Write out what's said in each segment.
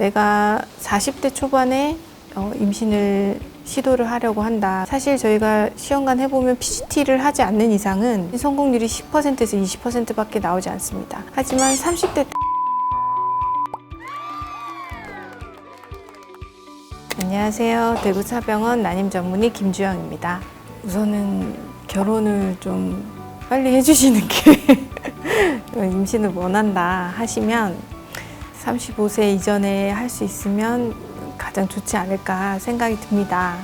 내가 40대 초반에 어, 임신을 시도를 하려고 한다. 사실 저희가 시험관 해보면 PCT를 하지 않는 이상은 성공률이 10%에서 20%밖에 나오지 않습니다. 하지만 30대 때 안녕하세요. 대구사병원 난임 전문의 김주영입니다. 우선은 결혼을 좀 빨리 해주시는 게 임신을 원한다 하시면 35세 이전에 할 수 있으면 가장 좋지 않을까 생각이 듭니다.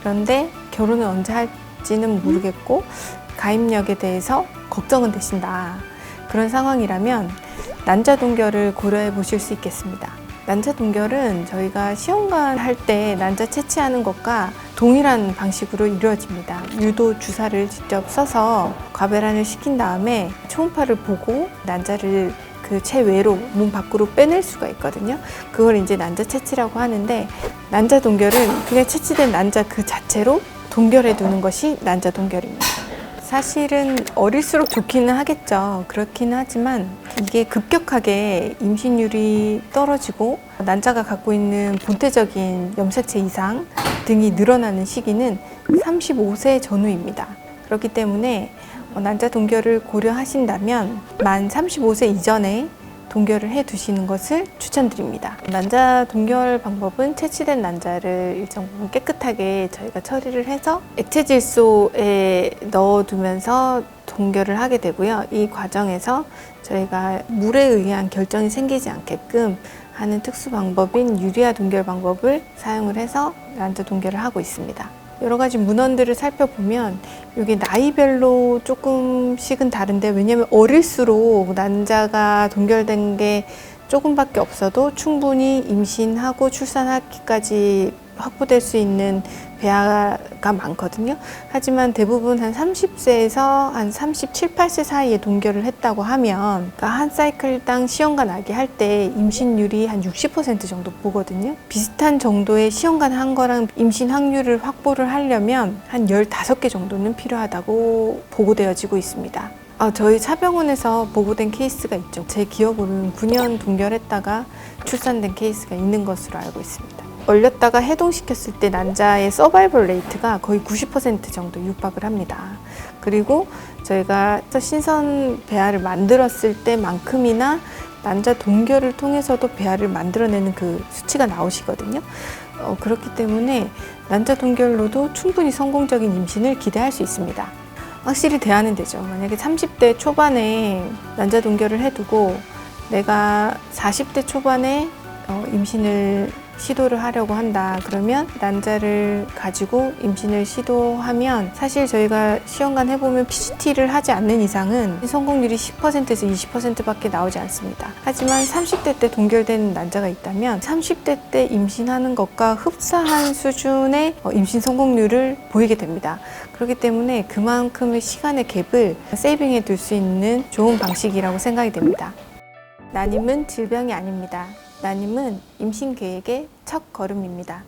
그런데 결혼을 언제 할지는 모르겠고 가입력에 대해서 걱정은 되신다. 그런 상황이라면 난자 동결을 고려해 보실 수 있겠습니다. 난자 동결은 저희가 시험관 할 때 난자 채취하는 것과 동일한 방식으로 이루어집니다. 유도 주사를 직접 써서 과배란을 시킨 다음에 초음파를 보고 난자를 그 체외로 몸 밖으로 빼낼 수가 있거든요. 그걸 이제 난자 채취라고 하는데 난자 동결은 그냥 채취된 난자 그 자체로 동결해 두는 것이 난자 동결입니다. 사실은 어릴수록 좋기는 하겠죠. 그렇긴 하지만 이게 급격하게 임신율이 떨어지고 난자가 갖고 있는 본태적인 염색체 이상 등이 늘어나는 시기는 35세 전후입니다. 그렇기 때문에 어, 난자 동결을 고려하신다면 만 35세 이전에 동결을 해 두시는 것을 추천드립니다. 난자 동결 방법은 채취된 난자를 일정 부분 깨끗하게 저희가 처리를 해서 액체 질소에 넣어 두면서 동결을 하게 되고요. 이 과정에서 저희가 물에 의한 결정이 생기지 않게끔 하는 특수 방법인 유리아 동결 방법을 사용을 해서 난자 동결을 하고 있습니다. 여러 가지 문헌들을 살펴보면 이게 나이별로 조금씩은 다른데 왜냐면 어릴수록 난자가 동결된 게 조금밖에 없어도 충분히 임신하고 출산하기까지 확보될 수 있는 배아가 많거든요. 하지만 대부분 한 30세에서 한 37, 8세 사이에 동결을 했다고 하면 그러니까 한 사이클당 시험관 아기 할 때 임신율이 한 60% 정도 보거든요. 비슷한 정도의 시험관 한 거랑 임신 확률을 확보를 하려면 한 15개 정도는 필요하다고 보고되어지고 있습니다. 아, 저희 차병원에서 보고된 케이스가 있죠. 제 기억으로는 9년 동결했다가 출산된 케이스가 있는 것으로 알고 있습니다. 얼렸다가 해동시켰을 때 난자의 서바이벌 레이트가 거의 90% 정도 육박을 합니다. 그리고 저희가 신선 배아를 만들었을 때만큼이나 난자 동결을 통해서도 배아를 만들어내는 그 수치가 나오시거든요. 어, 그렇기 때문에 난자 동결로도 충분히 성공적인 임신을 기대할 수 있습니다. 확실히 대안은 되죠. 만약에 30대 초반에 난자 동결을 해두고 내가 40대 초반에 어, 임신을 시도를 하려고 한다. 그러면 난자를 가지고 임신을 시도하면 사실 저희가 시험관 해보면 PCT를 하지 않는 이상은 성공률이 10%에서 20%밖에 나오지 않습니다. 하지만 30대 때 동결된 난자가 있다면 30대 때 임신하는 것과 흡사한 수준의 어, 임신 성공률을 보이게 됩니다. 그렇기 때문에 그만큼의 시간의 갭을 세이빙해 둘 수 있는 좋은 방식이라고 생각이 됩니다. 난임은 질병이 아닙니다. 난임은 임신 계획의 첫 걸음입니다.